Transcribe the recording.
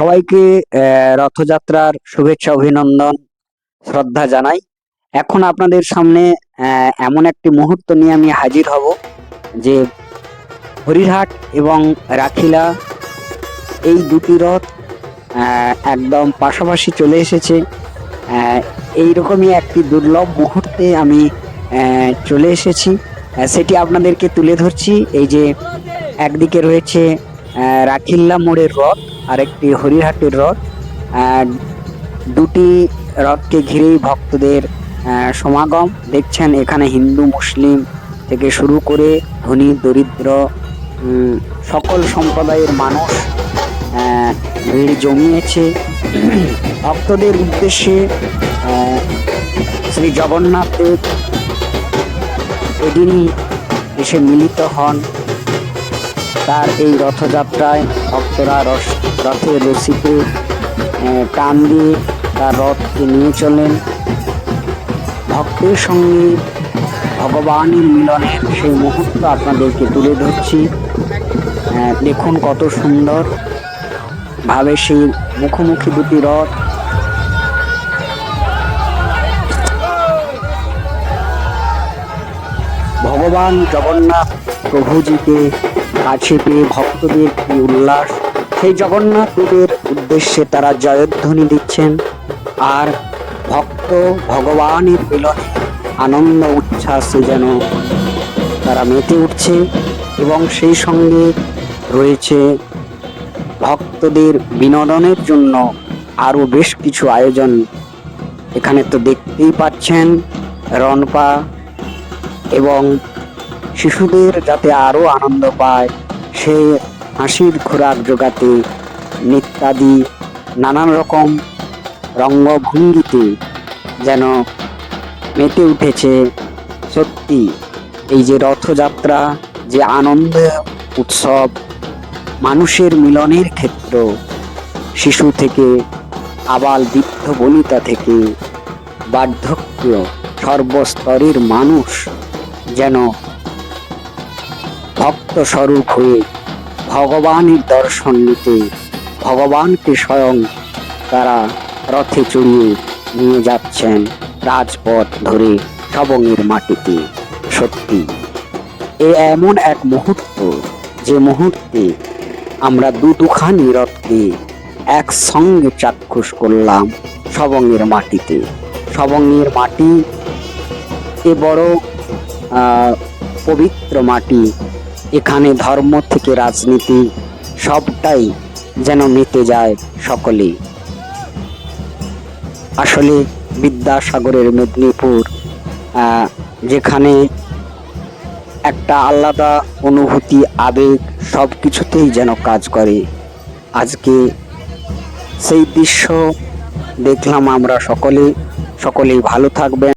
সবাইকে রথযাত্রার শুভেচ্ছা, অভিনন্দন, শ্রদ্ধা জানাই। এখন আপনাদের সামনে এমন একটি মুহূর্ত নিয়ে আমি হাজির হব যে হরিরহাট এবং রাখিলা এই দুটি রথ একদম পাশাপাশি চলে এসেছে। এইরকমই একটি দুর্লভ মুহূর্তে আমি চলে এসেছি। সেটি আপনাদেরকে তুলে ধরছি। এই যে একদিকে রয়েছে রাখিল্লা মোড়ের রথ আরেকটি হরিহাটের রথ। দুটি রথকে ঘিরেই ভক্তদের সমাগম। দেখছেন এখানে হিন্দু, মুসলিম থেকে শুরু করে ধনী, দরিদ্র সকল সম্প্রদায়ের মানুষ ভিড় জমিয়েছে। ভক্তদের উদ্দেশ্যে শ্রী জগন্নাথ দেব এদিনই এসে মিলিত হন। তার এই রথযাত্রায় ভক্তরা রস রথের রশিতে টান দিয়ে তার রথকে নিয়ে চলেন। ভক্তের সঙ্গে ভগবানের মিলনের সেই মুহূর্ত আপনাদেরকে তুলে ধরছি। দেখুন কত সুন্দর ভাবে সেই মুখোমুখি দুটি রথ। ভগবান জগন্নাথ প্রভুজিকে কাছে পেয়ে ভক্তদের কি উল্লাস? সেই জগন্নাথ দেবের উদ্দেশ্যে তারা জয়ধ্বনি দিচ্ছেন। আর ভক্ত ভগবানের মিলনে আনন্দ উচ্ছ্বাসে যেন তারা মেতে উঠছে এবং সেই সঙ্গে রয়েছে ভক্তদের বিনোদনের জন্য আরও বেশ কিছু আয়োজন। এখানে তো দেখতেই পাচ্ছেন রনপা এবং শিশুদের যাতে আরও আনন্দ পায়, সে হাসির খোরাক জোগাতে, নৃত্যাদি নানান রকম রঙ্গভঙ্গিতে যেন মেতে উঠেছে সত্যি। এই যে রথযাত্রা, যে আনন্দ উৎসব, মানুষের মিলনের ক্ষেত্র, শিশু থেকে আবাল বৃদ্ধ বনিতা থেকে বার্ধক্য সর্বস্তরের মানুষ যেন ভক্ত স্বরূপ হয়ে ভগবানের দর্শন নিতে ভগবানকে স্বয়ং তারা রথে চড়িয়ে নিয়ে যাচ্ছেন রাজপথ ধরে সবঙের মাটিতে। সত্যি, এ এমন এক মুহূর্ত যে মুহূর্তে আমরা দুখানি রথকে একসঙ্গে চাক্ষুষ করলাম সবঙের মাটিতে। সবঙের মাটি এ বড় পবিত্র মাটি এখানে ধর্ম থেকে রাজনীতি সবটাই যেন মেতে যায় সকলেই আসলে বিদ্যাসাগরের মেদিনীপুর যেখানে একটা আলাদা অনুভূতি, আবেগ সব কিছুতেই যেন কাজ করে। আজকে সেই দৃশ্য দেখলাম আমরা সকলে। সকলেই ভালো থাকবেন।